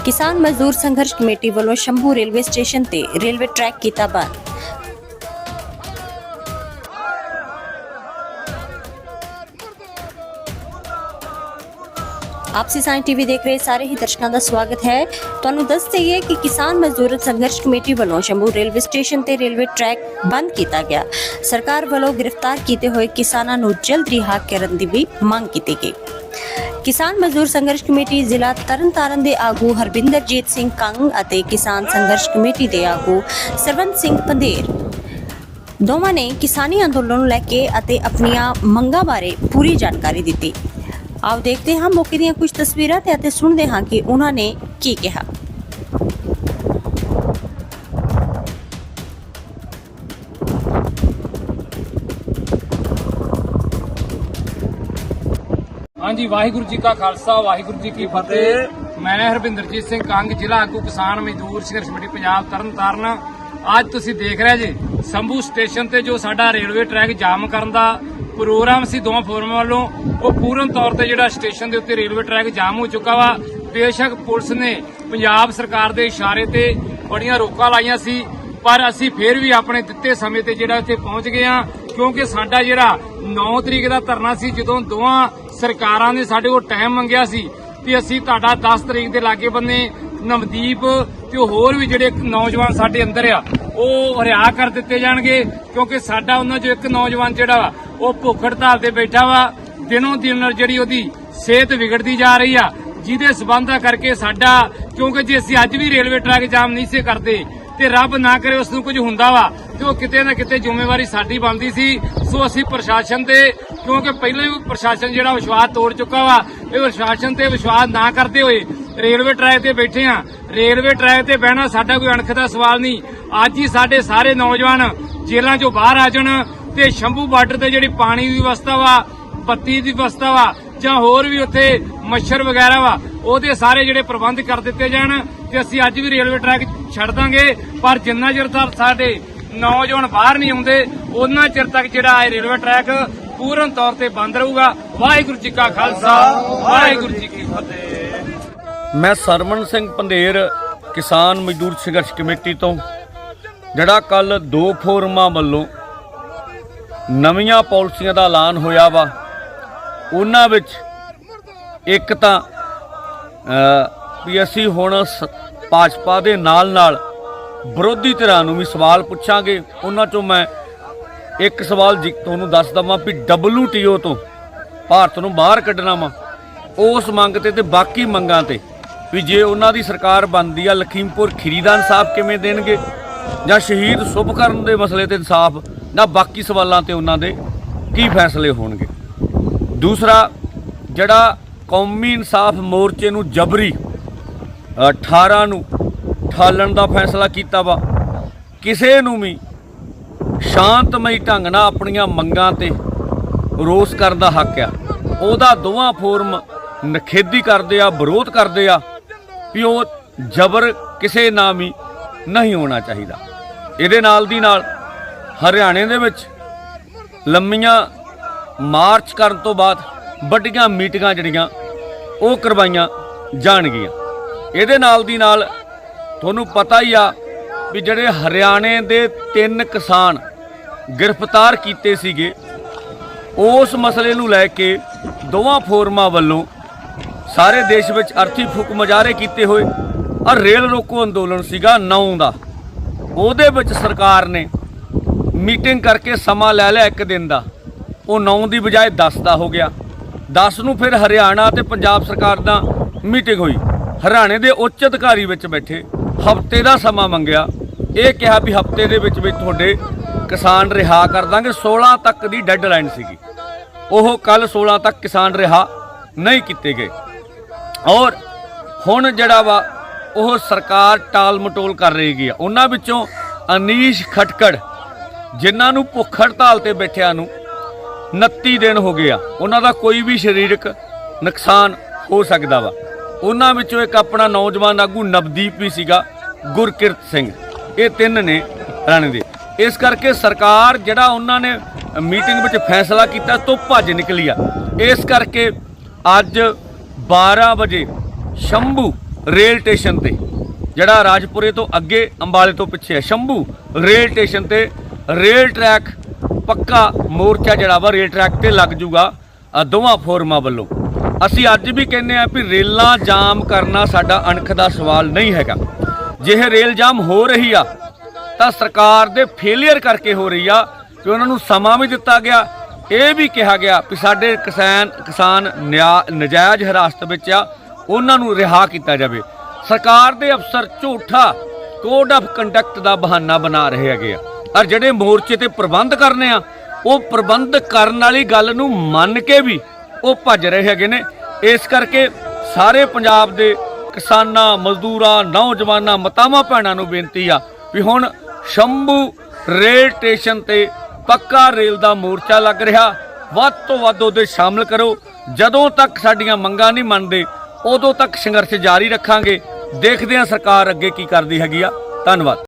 ਕਿਸਾਨ ਮਜ਼ਦੂਰ ਸੰਘਰਸ਼ ਕਮੇਟੀ ਵੱਲੋਂ ਸ਼ੰਭੂ ਰੇਲਵੇ ਸਟੇਸ਼ਨ ਤੇ ਰੇਲਵੇ ਟਰੈਕ ਕੀਤਾ ਬੰਦ ਆਪਸੀ ਸਾਈਂ ਟੀਵੀ ਦੇਖ ਰਹੇ ਸਾਰੇ ਹੀ ਦਰਸ਼ਕਾਂ ਦਾ ਸਵਾਗਤ ਹੈ ਤੁਹਾਨੂੰ ਦੱਸ ਦਈਏ ਕਿ ਕਿਸਾਨ ਮਜ਼ਦੂਰ ਸੰਘਰਸ਼ ਕਮੇਟੀ ਵੱਲੋਂ ਸ਼ੰਭੂ ਰੇਲਵੇ ਸਟੇਸ਼ਨ ਤੇ ਰੇਲਵੇ ਟਰੈਕ ਬੰਦ ਕੀਤਾ ਗਿਆ ਸਰਕਾਰ ਵੱਲੋਂ ਗ੍ਰਿਫਤਾਰ ਕੀਤੇ ਹੋਏ ਕਿਸਾਨਾਂ ਨੂੰ ਜਲਦ ਰਿਹਾ ਕਰਨ ਦੀ ਵੀ ਮੰਗ ਕੀਤੀ ਗਈ ਕਿਸਾਨ ਮਜ਼ਦੂਰ ਸੰਘਰਸ਼ ਕਮੇਟੀ ਜ਼ਿਲ੍ਹਾ ਤਰਨਤਾਰਨ ਦੇ ਆਗੂ ਹਰਬਿੰਦਰਜੀਤ ਸਿੰਘ ਕੰਗ ਅਤੇ ਕਿਸਾਨ ਸੰਘਰਸ਼ ਕਮੇਟੀ ਦੇ ਆਗੂ ਸਰਵੰਤ ਸਿੰਘ ਪੰਧੇਰ। ਦੋਵਾਂ ਨੇ ਕਿਸਾਨੀ ਅੰਦੋਲਨ ਨੂੰ ਲੈ ਕੇ ਅਤੇ ਆਪਣੀਆਂ ਮੰਗਾਂ ਬਾਰੇ ਪੂਰੀ ਜਾਣਕਾਰੀ ਦਿੱਤੀ। ਆਓ ਦੇਖਦੇ ਹਾਂ ਮੌਕੇ ਦੀਆਂ ਕੁਝ ਤਸਵੀਰਾਂ ਤੇ ਅਤੇ ਸੁਣਦੇ ਹਾਂ ਕਿ ਉਹਨਾਂ ਨੇ ਕੀ ਕਿਹਾ। ਹਾਂਜੀ ਵਾਹਿਗੁਰੂ ਜੀ ਕਾ ਖਾਲਸਾ ਵਾਹਿਗੁਰੂ ਜੀ ਕੀ ਫਤਿਹ। ਮੈਂ ਹਰਵਿੰਦਰਜੀਤ ਸਿੰਘ ਕੰਗ ਜ਼ਿਲ੍ਹਾ ਆਗੂ ਕਿਸਾਨ ਮਜ਼ਦੂਰ ਸੰਘਰਸ਼ ਕਮੇਟੀ ਪੰਜਾਬ ਤਰਨਤਾਰਨ। ਅੱਜ ਤੁਸੀਂ ਦੇਖ ਰਹੇ ਜੀ ਸੰਭੂ ਸਟੇਸ਼ਨ ਤੇ ਜੋ ਸਾਡਾ ਰੇਲਵੇ ਟਰੈਕ ਜਾਮ ਕਰਨ ਦਾ ਪ੍ਰੋਗਰਾਮ ਸੀ ਦੋਵਾਂ ਫੋਰਮਾਂ ਵੱਲੋਂ ਉਹ ਪੂਰਨ ਤੌਰ ਤੇ ਜਿਹੜਾ ਸਟੇਸ਼ਨ ਦੇ ਉੱਤੇ ਰੇਲਵੇ ਟਰੈਕ ਜਾਮ ਹੋ ਚੁੱਕਾ ਵਾ। ਬੇਸ਼ੱਕ ਪੁਲਿਸ ਨੇ ਪੰਜਾਬ ਸਰਕਾਰ ਦੇ ਇਸ਼ਾਰੇ ਤੇ ਬੜੀਆਂ ਰੋਕਾਂ ਲਾਈਆਂ ਸੀ ਪਰ ਅਸੀਂ ਫੇਰ ਵੀ ਆਪਣੇ ਦਿੱਤੇ ਸਮੇਂ ਤੇ ਜਿਹੜਾ ਇੱਥੇ ਪਹੁੰਚ ਗਏ ਆ ਕਿਉਂਕਿ ਸਾਡਾ ਜਿਹੜਾ 9 ਤਰੀਕ ਦਾ ਧਰਨਾ ਸੀ ਜਦੋਂ ਦੋਵਾਂ ਸਰਕਾਰਾਂ ਨੇ ਸਾਡੇ ਕੋਲ ਟਾਈਮ ਮੰਗਿਆ ਸੀ ਤੇ ਅਸੀਂ ਤੁਹਾਡਾ 10 ਤਰੀਕ ਦੇ ਲਾਗੇ ਬੰਨੇ ਨਵਦੀਪ ਤੇ ਹੋਰ ਵੀ ਜਿਹੜੇ ਨੌਜਵਾਨ ਸਾਡੇ ਅੰਦਰ ਆ, ਉਹ ਰਿहा ਕਰ ਦਿੱਤੇ ਜਾਣਗੇ, ਕਿਉਂਕਿ ਸਾਡਾ ਉਹਨਾਂ ਚੋਂ ਇੱਕ ਨੌਜਵਾਨ ਜਿਹੜਾ ਉਹ ਭੁੱਖ ਹੜਤਾਲ ਤੇ ਬੈਠਾ ਵਾ, ਦਿਨੋਂ ਦਿਨ ਜਿਹੜੀ ਉਹਦੀ ਸਿਹਤ ਵਿਗੜਦੀ ਜਾ ਰਹੀ ਆ, ਜਿਹਦੇ ਸਬੰਧਾ ਕਰਕੇ ਸਾਡਾ, ਕਿਉਂਕਿ ਜੇ ਅਸੀਂ ਅੱਜ ਵੀ ਰੇਲਵੇ ਟਰੈਕ ਜਾਮ ਨਹੀਂ ਸੀ ਕਰਦੇ, ਤੇ ਰੱਬ ਨਾ ਕਰੇ ਉਸ ਨੂੰ ਕੁਝ ਹੁੰਦਾ ਵਾ, ਤੇ ਉਹ ਕਿਤੇ ਨਾ ਕਿਤੇ ਜ਼ਿੰਮੇਵਾਰੀ ਸਾਡੀ ਬਣਦੀ ਸੀ, ਸੋ ਅਸੀਂ ਪ੍ਰਸ਼ਾਸਨ ਦੇ ਕਿਉਂਕਿ ਪਹਿਲਾਂ ਹੀ ਪ੍ਰਸ਼ਾਸਨ ਜਿਹੜਾ ਵਿਸ਼ਵਾਸ ਤੋੜ ਚੁੱਕਾ ਵਾ, ਇਹ ਪ੍ਰਸ਼ਾਸਨ ਤੇ ਵਿਸ਼ਵਾਸ ਨਾ ਕਰਦੇ ਹੋਏ ਰੇਲਵੇ ਟਰੈਕ ਤੇ ਬੈਠੇ ਆ। ਰੇਲਵੇ ਟਰੈਕ ਤੇ ਬਹਿਣਾ ਸਾਡਾ ਕੋਈ ਅਣਖ ਦਾ ਸਵਾਲ ਨਹੀਂ। ਅੱਜ ਹੀ ਸਾਡੇ ਸਾਰੇ ਨੌਜਵਾਨ ਜੇਲ੍ਹਾਂ ਚੋਂ ਬਾਹਰ ਆ ਜਾਣ ਤੇ ਸ਼ੰਭੂ ਬਾਰਡਰ ਤੇ ਜਿਹੜੀ ਪਾਣੀ ਦੀ ਵਿਵਸਥਾ ਵਾ, ਬੱਤੀ ਦੀ ਵਿਵਸਥਾ ਵਾ, ਜਾਂ ਹੋਰ ਵੀ ਉੱਥੇ ਮੱਛਰ ਵਗੈਰਾ ਵਾ, ਉਹਦੇ ਸਾਰੇ ਜਿਹੜੇ ਪ੍ਰਬੰਧ ਕਰ ਦਿੱਤੇ ਜਾਣ ਤੇ ਅਸੀਂ ਅੱਜ ਵੀ ਰੇਲਵੇ ਟਰੈਕ ਛੱਡ ਦਾਂਗੇ। ਪਰ ਜਿੰਨਾ ਚਿਰ ਤੱਕ ਸਾਡੇ ਨੌਜਵਾਨ ਬਾਹਰ ਨਹੀਂ ਆਉਂਦੇ, ਉਹਨਾਂ ਚਿਰ ਤੱਕ ਜਿਹੜਾ ਇਹ ਰੇਲਵੇ ਟਰੈਕ ਪੂਰਨ ਤੌਰ ਤੇ ਬੰਦ ਰਹੂਗਾ। ਵਾਹਿਗੁਰੂ ਜੀ ਕਾ ਖਾਲਸਾ, ਵਾਹਿਗੁਰੂ ਜੀ ਕੀ ਫਤਿਹ। ਮੈਂ ਸਰਮਨ ਸਿੰਘ ਪੰਧੇਰ, ਕਿਸਾਨ ਮਜ਼ਦੂਰ ਸੰਘਰਸ਼ ਕਮੇਟੀ ਤੋਂ, ਜਿਹੜਾ ਕੱਲ ਦੋ ਫੋਰਮਾਂ ਵੱਲੋਂ ਨਵੀਆਂ ਪਾਲਿਸੀਆਂ ਦਾ ਐਲਾਨ ਹੋਇਆ ਵਾ, ਉਹਨਾਂ ਵਿੱਚ ਇੱਕ ਤਾਂ ਵੀ ਅਸੀਂ ਹੁਣ ਸ- ਭਾਜਪਾ ਦੇ ਨਾਲ ਨਾਲ ਵਿਰੋਧੀ ਧਿਰਾਂ ਨੂੰ ਵੀ ਸਵਾਲ ਪੁੱਛਾਂਗੇ, ਉਹਨਾਂ ਚੋਂ ਮੈਂ ਇੱਕ ਸਵਾਲ ਜੀ ਤੁਹਾਨੂੰ ਦੱਸ ਦਵਾਂ ਵੀ WTO ਤੋਂ ਭਾਰਤ ਨੂੰ ਬਾਹਰ ਕੱਢਣਾ ਵਾ ਉਸ ਮੰਗ ਤੇ ਤੇ ਬਾਕੀ ਮੰਗਾਂ ਤੇ ਵੀ ਜੇ ਉਹਨਾਂ ਦੀ ਸਰਕਾਰ ਬਣਦੀ ਆ ਲਖੀਮਪੁਰ ਖੀਰੀ ਦਾ ਇਨਸਾਫ ਕਿਵੇਂ ਦੇਣਗੇ? ਜਾਂ ਸ਼ਹੀਦ ਸੁਭਕਰਨ ਦੇ ਮਸਲੇ ਤੇ ਇਨਸਾਫ ਜਾਂ ਬਾਕੀ ਸਵਾਲਾਂ ਤੇ ਉਹਨਾਂ ਦੇ ਕੀ ਫੈਸਲੇ ਹੋਣਗੇ? ਦੂਸਰਾ ਜਿਹੜਾ ਕੌਮੀ ਇਨਸਾਫ ਮੋਰਚੇ ਨੂੰ ਜਬਰੀ ਅ, 18 ਨੂੰ ਠਾਲਣ ਦਾ ਫੈਸਲਾ ਕੀਤਾ ਵਾ ਕਿਸੇ ਨੂੰ ਵੀ ਸ਼ਾਂਤਮਈ ਢੰਗ ਨਾਲ ਆਪਣੀਆਂ ਮੰਗਾਂ ਤੇ ਰੋਸ ਕਰਨ ਦਾ ਹੱਕ ਆ। ਉਹਦਾ ਦੋਵਾਂ ਫੋਰਮ ਨਖੇਦੀ ਕਰਦੇ ਆ, ਵਿਰੋਧ ਕਰਦੇ ਆ ਵੀ ਉਹ ਜ਼ਬਰ ਕਿਸੇ ਨਾਮ ਵੀ ਨਹੀਂ ਹੋਣਾ ਚਾਹੀਦਾ। ਇਹਦੇ ਨਾਲ ਦੀ ਨਾਲ ਹਰਿਆਣੇ ਦੇ ਵਿੱਚ ਲੰਮੀਆਂ ਮਾਰਚ ਕਰਨ ਤੋਂ ਬਾਅਦ ਵੱਡੀਆਂ ਮੀਟਿੰਗਾਂ ਜਿਹੜੀਆਂ ਉਹ ਕਰਵਾਈਆਂ ਜਾਣਗੀਆਂ। ਇਹਦੇ ਨਾਲ ਦੀ ਨਾਲ ਤੁਹਾਨੂੰ ਪਤਾ ਹੀ ਆ ਵੀ ਜਿਹੜੇ ਹਰਿਆਣੇ ਦੇ ਤਿੰਨ ਕਿਸਾਨ ਗ੍ਰਿਫਤਾਰ ਕੀਤੇ ਸੀਗੇ। ਉਸ ਮਸਲੇ ਨੂੰ ਲੈ ਕੇ ਦੋਵਾਂ ਫੋਰਮਾਂ ਵੱਲੋਂ ਸਾਰੇ ਦੇਸ਼ ਵਿੱਚ ਅਰਥੀ ਫੂਕ ਮੁਜ਼ਾਹਰੇ ਕੀਤੇ ਹੋਏ ਔਰ ਰੇਲ ਰੋਕੋ ਅੰਦੋਲਨ ਸੀਗਾ 9 ਦਾ। ਉਹਦੇ ਵਿੱਚ ਸਰਕਾਰ ਨੇ ਮੀਟਿੰਗ ਕਰਕੇ ਸਮਾਂ ਲੈ ਲਿਆ ਇੱਕ ਦਿਨ ਦਾ। ਉਹ 9 ਦੀ ਬਜਾਏ 10 ਦਾ ਹੋ ਗਿਆ। 10 ਨੂੰ ਫਿਰ ਹਰਿਆਣਾ ਤੇ ਪੰਜਾਬ ਸਰਕਾਰ ਦਾ ਮੀਟਿੰਗ ਹੋਈ। ਹਰਿਆਣੇ ਦੇ ਉੱਚ ਅਧਿਕਾਰੀ ਵਿੱਚ ਬੈਠੇ। ਹਫ਼ਤੇ ਦਾ ਸਮਾਂ ਮੰਗਿਆ। ਇਹ ਕਿਹਾ ਵੀ ਹਫ਼ਤੇ ਦੇ ਵਿੱਚ ਵਿੱਚ ਤੁਹਾਡੇ ਕਿਸਾਨ ਰਿਹਾ ਕਰ ਦਾਂਗੇ। 16 ਤੱਕ ਦੀ ਡੈਡਲਾਈਨ ਸੀਗੀ। ਉਹ ਕੱਲ 16 ਤੱਕ ਕਿਸਾਨ ਰਿਹਾ ਨਹੀਂ ਕੀਤੇ ਗਏ। ਔਰ ਹੁਣ ਜਿਹੜਾ ਵਾ, ਉਹ ਸਰਕਾਰ ਟਾਲ ਮਟੋਲ ਕਰ ਰਹੀ ਗਈ ਆ। ਉਹਨਾਂ ਵਿੱਚੋਂ ਅਨੀਸ਼ ਖਟਕੜ, ਜਿਨ੍ਹਾਂ ਨੂੰ ਭੁੱਖ ਹੜਤਾਲ ਤੇ ਬੈਠਿਆਂ ਨੂੰ 29 ਦਿਨ ਹੋ ਗਏ ਆ, ਉਹਨਾਂ ਦਾ ਕੋਈ ਵੀ ਸਰੀਰਕ ਨੁਕਸਾਨ ਹੋ ਸਕਦਾ ਵਾ। ਉਹਨਾਂ ਵਿੱਚੋਂ ਇੱਕ ਆਪਣਾ ਨੌਜਵਾਨ ਆਗੂ ਨਵਦੀਪ ਵੀ ਸੀਗਾ, ਗੁਰਕਿਰਤ ਸਿੰਘ। ਇਹ ਤਿੰਨ ਨੇ ਰਾਣੇ ਦੇ। ਇਸ ਕਰਕੇ ਸਰਕਾਰ ਜਿਹੜਾ ਉਹਨਾਂ ਨੇ ਮੀਟਿੰਗ ਵਿੱਚ ਫੈਸਲਾ ਕੀਤਾ ਤੋਂ ਭੱਜ ਨਿਕਲੀ ਆ। ਇਸ ਕਰਕੇ ਅੱਜ 12 ਵਜੇ ਸ਼ੰਭੂ ਰੇਲ ਸਟੇਸ਼ਨ ਤੇ, ਜਿਹੜਾ ਰਾਜਪੁਰੇ ਤੋਂ ਅੱਗੇ ਅੰਬਾਲੇ ਤੋਂ ਪਿੱਛੇ ਹੈ ਸ਼ੰਭੂ ਰੇਲ ਸਟੇਸ਼ਨ ਤੇ ਰੇਲ ਟਰੈਕ ਪੱਕਾ ਮੋਰਚਾ ਜਿਹੜਾ ਵਾ, ਰੇਲ ਟਰੈਕ ਤੇ ਲੱਗ ਜੂਗਾ ਦੋਵਾਂ ਫੋਰਮਾਂ ਵੱਲੋਂ। ਅਸੀਂ ਅੱਜ ਵੀ ਕਹਿੰਦੇ ਆ ਵੀ ਰੇਲਾਂ ਜਾਮ ਕਰਨਾ ਸਾਡਾ ਅਣਖ ਦਾ ਸਵਾਲ ਨਹੀਂ ਹੈਗਾ। ਜੇ ਇਹ ਰੇਲ ਜਾਮ ਹੋ ਰਹੀ ਆ, ਤਾਂ ਸਰਕਾਰ ਦੇ ਫੇਲਿਅਰ ਕਰਕੇ ਹੋ ਰਹੀ ਆ ਕਿ ਉਹਨਾਂ ਨੂੰ ਸਮਾਂ ਵੀ ਦਿੱਤਾ ਗਿਆ। ਇਹ ਵੀ ਕਿਹਾ ਗਿਆ ਕਿ ਸਾਡੇ ਕਿਸਾਨ ਕਿਸਾਨ ਨਿਆ- ਨਜਾਇਜ਼ ਹਿਰਾਸਤ ਵਿੱਚ ਆ, ਉਹਨਾਂ ਨੂੰ ਰਿਹਾ ਕੀਤਾ ਜਾਵੇ। ਸਰਕਾਰ ਦੇ ਅਫਸਰ ਝੂਠਾ ਕੋਡ ਆਫ ਕੰਡਕਟ ਦਾ ਬਹਾਨਾ ਬਣਾ ਰਹੇ ਹੈਗੇ ਆ। ਔਰ ਜਿਹੜੇ ਮੋਰਚੇ ਤੇ ਪ੍ਰਬੰਧ ਕਰਨੇ ਆ, ਉਹ ਪ੍ਰਬੰਧ ਕਰਨ ਵਾਲੀ ਗੱਲ ਨੂੰ ਮੰਨ ਕੇ ਵੀ ਉਹ ਭੱਜ ਰਹੇ ਹੈਗੇ ਨੇ। ਇਸ ਕਰਕੇ ਸਾਰੇ ਪੰਜਾਬ ਦੇ ਕਿਸਾਨਾਂ, ਮਜ਼ਦੂਰਾਂ, ਨੌਜਵਾਨਾਂ, ਮਤਾਵਾਂ, ਭੈਣਾਂ ਨੂੰ ਬੇਨਤੀ ਆ ਵੀ ਹੁਣ ਸ਼ੰਭੂ ਰੇਲ ਸਟੇਸ਼ਨ ਤੇ ਪੱਕਾ ਰੇਲ ਦਾ ਮੋਰਚਾ ਲੱਗ ਰਿਹਾ। ਵੱਧ ਤੋਂ ਵੱਧ ਉਹਦੇ ਸ਼ਾਮਲ ਕਰੋ। ਜਦੋਂ ਤੱਕ ਸਾਡੀਆਂ ਮੰਗਾਂ ਨਹੀਂ ਮੰਨਦੇ, ਉਦੋਂ ਤੱਕ ਸੰਘਰਸ਼ ਜਾਰੀ ਰੱਖਾਂਗੇ। ਦੇਖਦੇ ਹਾਂ ਸਰਕਾਰ ਅੱਗੇ ਕੀ ਕਰਦੀ ਹੈਗੀ ਆ। ਧੰਨਵਾਦ।